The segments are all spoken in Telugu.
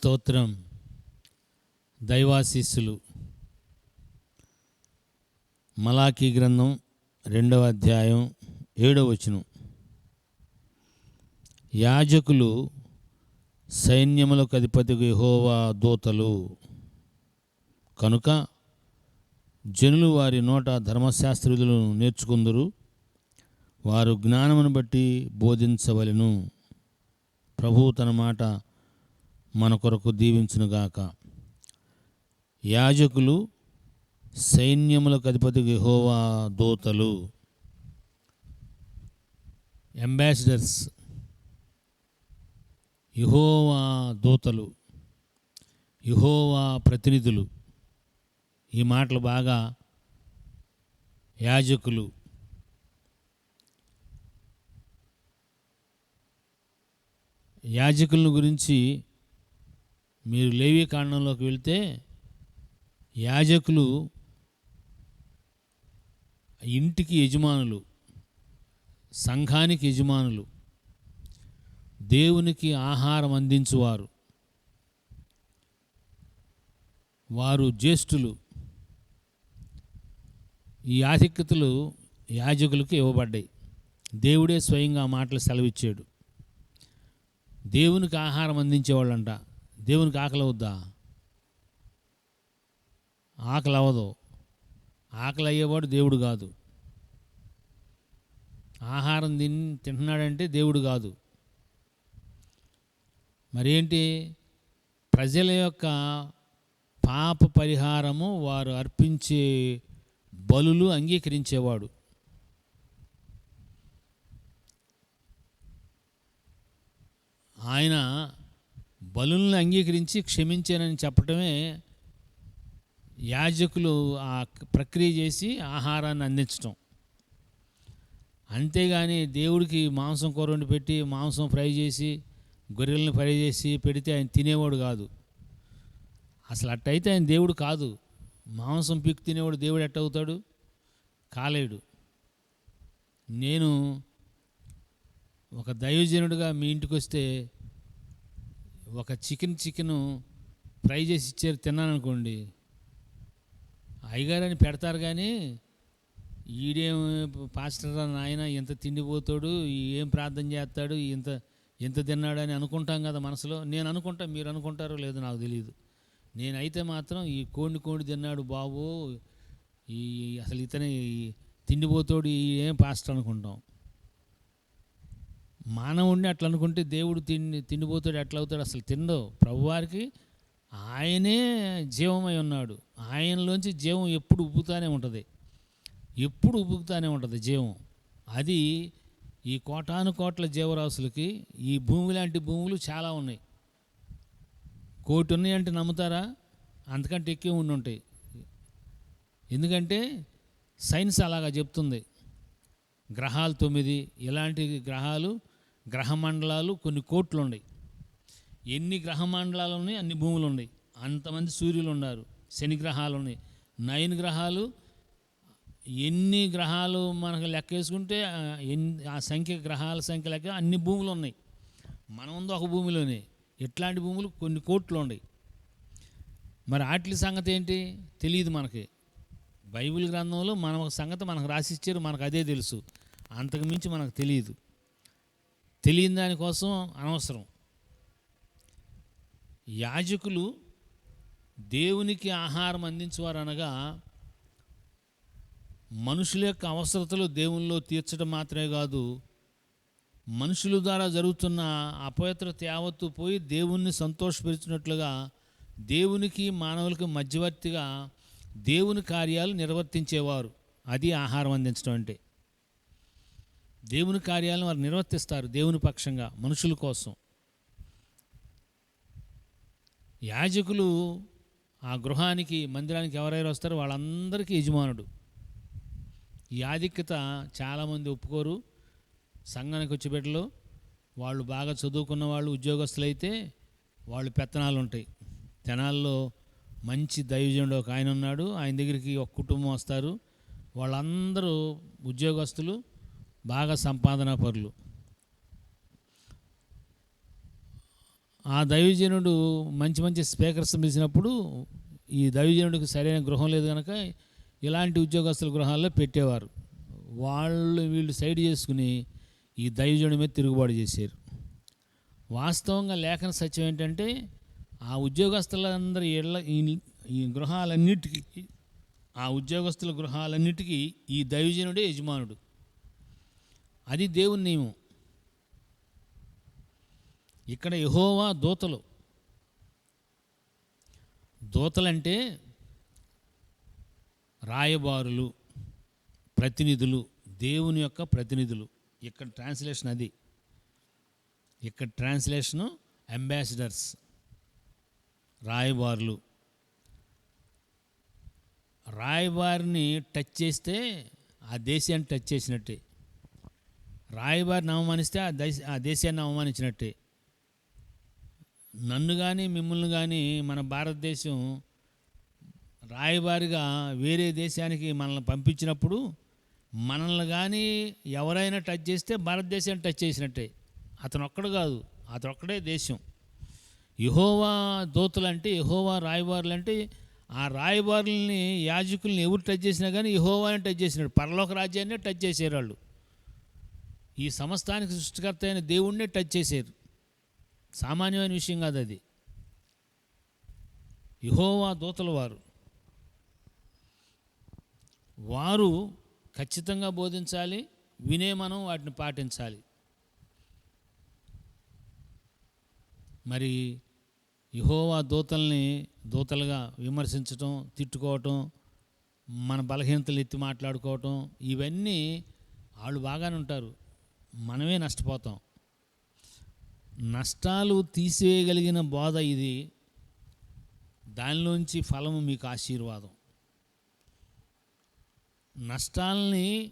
స్తోత్రం దైవాశీస్సులు. మలాకీ గ్రంథం రెండవ అధ్యాయం ఏడవ వచనం. యాజకులు సైన్యములకు అధిపతికి యెహోవా దూతలు. కనుక జనులు వారి నోట ధర్మశాస్త్రులను నేర్చుకుందరు. వారు జ్ఞానమును బట్టి బోధించవలెను. ప్రభువు తన మాట మన కొరకు దీవించునుగాక. యాజకులు సైన్యములకు అధిపతి యెహోవా దూతలు అంబాసిడర్స్ యహోవా దూతలు యహోవా ప్రతినిధులు. ఈ మాటలు బాగా యాజకులు యాజకులను గురించి మీరు లేవి కాండంలోకి వెళ్తే యాజకులు ఇంటికి యజమానులు సంఘానికి యజమానులు దేవునికి ఆహారం అందించువారు వారు జ్యేష్ఠులు ఈ ఆధిక్యతలు యాజకులకు ఇవ్వబడ్డాయి. దేవుడే స్వయంగా ఆ మాటలు సెలవిచ్చాడు. దేవునికి ఆహారం అందించేవాళ్ళంట. దేవునికి ఆకలి అవుద్దా? ఆకలి అవ్వదు. ఆకలి అయ్యేవాడు దేవుడు కాదు. ఆహారం తిన్ తింటున్నాడంటే దేవుడు కాదు. మరేంటి? ప్రజల యొక్క పాప పరిహారము వారు అర్పించే బలులు అంగీకరించేవాడు ఆయన బలులను అంగీకరించి క్షమించానని చెప్పటమే యాజకులు ఆ ప్రక్రియ చేసి ఆహారాన్ని అందించటం. అంతేగాని దేవుడికి మాంసం కూర వండి పెట్టి మాంసం ఫ్రై చేసి గొర్రెలను ఫ్రై చేసి పెడితే ఆయన తినేవాడు కాదు. అసలు అట్టయితే ఆయన దేవుడు కాదు. మాంసం పీక్కు తినేవాడు దేవుడు ఎట్టవుతాడు? కాలేడు. నేను ఒక దైవజనుడిగా మీ ఇంటికి వస్తే ఒక చికెన్ చికెను ఫ్రై చేసి ఇచ్చారు తిన్నాను అనుకోండి అయ్యగారని పెడతారు కానీ ఈడేం పాస్టర్ నాయన ఎంత తిండిపోతాడు ఏం ప్రార్థన చేస్తాడు ఇంత ఎంత తిన్నాడు అని అనుకుంటాం కదా మనసులో. నేను అనుకుంటా మీరు అనుకుంటారో లేదో నాకు తెలియదు నేనైతే మాత్రం ఈ కోడిని కోడి తిన్నాడు బాబు ఈ అసలు ఇతని తిండిపోతాడు ఏం పాస్టర్ అనుకుంటాం. మానవుడిని అట్లా అనుకుంటే దేవుడు తిండి తిండిపోతాడు ఎట్లా అవుతాడు అసలు తిండవు ప్రభువారికి ఆయనే జీవమై ఉన్నాడు. ఆయనలోంచి జీవం ఎప్పుడు ఉబ్బుతానే ఉంటుంది. ఎప్పుడు ఉబ్బుతానే ఉంటుంది జీవం. అది ఈ కోటాను కోట్ల జీవరాశులకి ఈ భూమి లాంటి భూములు చాలా ఉన్నాయి. కోటి ఉన్నాయంటే నమ్ముతారా? అంతకంటే ఎక్కువ ఉండి ఉంటాయి. ఎందుకంటే సైన్స్ అలాగా చెప్తుంది. గ్రహాలు తొమ్మిది. ఇలాంటి గ్రహాలు గ్రహమండలాలు కొన్ని కోట్లు ఉన్నాయి ఎన్ని గ్రహమండలాలు ఉన్నాయి అన్ని భూములు ఉన్నాయి అంతమంది సూర్యులు ఉన్నారు శని గ్రహాలు ఉన్నాయి నైన్ గ్రహాలు ఎన్ని గ్రహాలు మనకు లెక్క వేసుకుంటే ఎన్ని ఆ సంఖ్య గ్రహాల సంఖ్య లెక్క అన్ని భూములు ఉన్నాయి మనం ముందు ఒక భూమిలోనే. ఇట్లాంటి భూములు కొన్ని కోట్లు ఉన్నాయి మరి వాటి సంగతి ఏంటి? తెలియదు మనకి. బైబిల్ గ్రంథంలో మన ఒక సంగతి మనకు రాసిచ్చారు మనకు అదే తెలుసు. అంతకు మించి మనకు తెలియదు. తెలియని దానికోసం అనవసరం. యాజకులు దేవునికి ఆహారం అందించేవారు అనగా మనుషుల యొక్క అవసరతలు దేవునిలో తీర్చడం మాత్రమే కాదు మనుషుల ద్వారా జరుగుతున్న అపవిత్రత యావత్తు పోయి దేవుణ్ణి సంతోషపరిచినట్లుగా దేవునికి మానవులకు మధ్యవర్తిగా దేవుని కార్యాలు నిర్వర్తించేవారు. అది ఆహారం అందించడం అంటే. దేవుని కార్యాలను వారు నిర్వర్తిస్తారు దేవుని పక్షంగా మనుషుల కోసం. యాజకులు ఆ గృహానికి మందిరానికి ఎవరైనా వస్తారో వాళ్ళందరికీ యజమానుడు. ఈ ఆధిక్యత చాలామంది ఒప్పుకోరు. సంఘానికి వచ్చే బిడ్డలు వాళ్ళు బాగా చదువుకున్న వాళ్ళు ఉద్యోగస్తులైతే వాళ్ళు పెత్తనాలు ఉంటాయి తెనాల్లో మంచి దైవజనుడు ఒక ఆయన ఉన్నాడు. ఆయన దగ్గరికి ఒక కుటుంబం వస్తారు. వాళ్ళందరూ ఉద్యోగస్తులు. బాగా సంపాదన పరులు. ఆ దైవజనుడు మంచి మంచి స్పీకర్స్ పిలిచినప్పుడు ఈ దైవజనుడికి సరైన గృహం లేదు కనుక ఇలాంటి ఉద్యోగస్తుల గృహాల్లో పెట్టేవారు. వాళ్ళు వీళ్ళు సైడ్ చేసుకుని ఈ దైవజనుడి మీద తిరుగుబాటు చేశారు. వాస్తవంగా లేఖన సత్యం ఏంటంటే ఆ ఉద్యోగస్తులందరి ఇళ్ళ ఈ- ఈ గృహాలన్నిటికీ ఆ ఉద్యోగస్తుల గృహాలన్నిటికీ ఈ దైవజనుడే యజమానుడు. అది దేవుని నియమం. ఇక్కడ యహోవా దూతలు. దూతలంటే రాయబారులు ప్రతినిధులు దేవుని యొక్క ప్రతినిధులు. ఇక్కడ ట్రాన్స్లేషన్ అది. ఇక్కడ ట్రాన్స్లేషను అంబాసిడర్స్ రాయబారులు. రాయబారిని టచ్ చేస్తే ఆ దేశాన్ని టచ్ చేసినట్టే. రాయబారిని అవమానిస్తే ఆ దేశ ఆ దేశాన్ని అవమానించినట్టే. నన్ను కానీ మిమ్మల్ని కానీ మన భారతదేశం రాయబారిగా వేరే దేశానికి మనల్ని పంపించినప్పుడు మనల్ని కానీ ఎవరైనా టచ్ చేస్తే భారతదేశాన్ని టచ్ చేసినట్టే. అతను ఒక్కడు కాదు అతను ఒక్కడే దేశం. యహోవా దోతులు అంటే యహోవా రాయబారులు అంటే ఆ రాయబారుల్ని యాజకుల్ని ఎవరు టచ్ చేసినా కానీ యహోవాని టచ్ చేసినాడు. పరలోక రాజ్యాన్ని టచ్ చేసేవాళ్ళు. ఈ సమస్తానికి సృష్టికర్త అయిన దేవుణ్ణే టచ్ చేశారు. సామాన్యమైన విషయం కాదు అది. యహోవా దూతల వారు. వారు ఖచ్చితంగా బోధించాలి వినే మనం వాటిని పాటించాలి. మరి యహోవా దూతల్ని దూతలుగా విమర్శించటం తిట్టుకోవటం మన బలహీనతలు ఎత్తి మాట్లాడుకోవటం ఇవన్నీ వాళ్ళు బాగానే ఉంటారు. మనమే నష్టపోతాం. నష్టాలు తీసేయగలిగిన బోధ ఇది. దానిలోంచి ఫలము మీకు ఆశీర్వాదం. నష్టాలని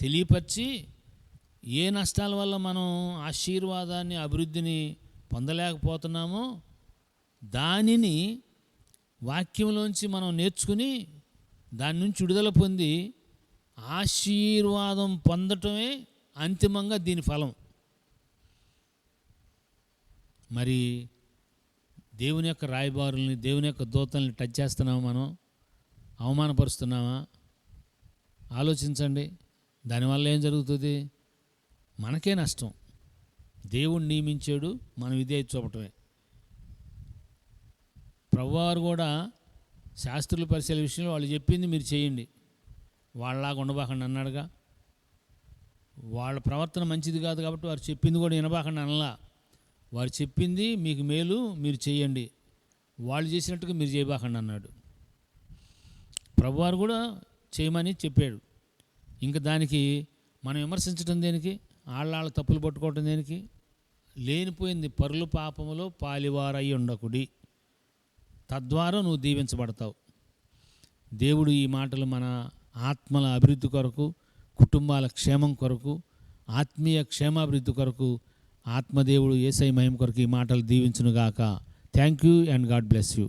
తెలియపరిచి ఏ నష్టాల వల్ల మనం ఆశీర్వాదాన్ని అభివృద్ధిని పొందలేకపోతున్నామో దానిని వాక్యంలోంచి మనం నేర్చుకుని దాని నుంచి విడుదల పొంది ఆశీర్వాదం పొందటమే అంతిమంగా దీని ఫలం. మరి దేవుని యొక్క రాయబారుల్ని దేవుని యొక్క దూతల్ని టచ్ చేస్తున్నామా మనం? అవమానపరుస్తున్నామా? ఆలోచించండి. దానివల్ల ఏం జరుగుతుంది? మనకే నష్టం. దేవుడు నియమించాడు మనం ఇదే చూపటమే. ప్రభువారు కూడా శాస్త్రుల పరిశీలన విషయంలో వాళ్ళు చెప్పింది మీరు చేయండి. వాళ్ళలాగా ఉండబాకండి అన్నాడుగా. వాళ్ళ ప్రవర్తన మంచిది కాదు కాబట్టి వారు చెప్పింది కూడా వినబాకండి అనలా. వారు చెప్పింది మీకు మేలు మీరు చేయండి. వాళ్ళు చేసినట్టుగా మీరు చేయబాకండి అన్నాడు. ప్రభువారు కూడా చేయమని చెప్పాడు. ఇంకా దానికి మనం విమర్శించడం దేనికి? ఆళ్ళ తప్పులు పట్టుకోవటం దేనికి? లేనిపోయింది పరులు పాపములో పాలివారై ఉండకుడి. తద్వారా నువ్వు దీవించబడతావు. దేవుడు ఈ మాటలు మన ఆత్మల అభివృద్ధి కొరకు కుటుంబాల క్షేమం కొరకు ఆత్మీయ క్షేమాభివృద్ధి కొరకు ఆత్మదేవుడు ఏసై మహిమ కొరకు ఈ మాటలు దీవించునుగాక. Thank you and God bless you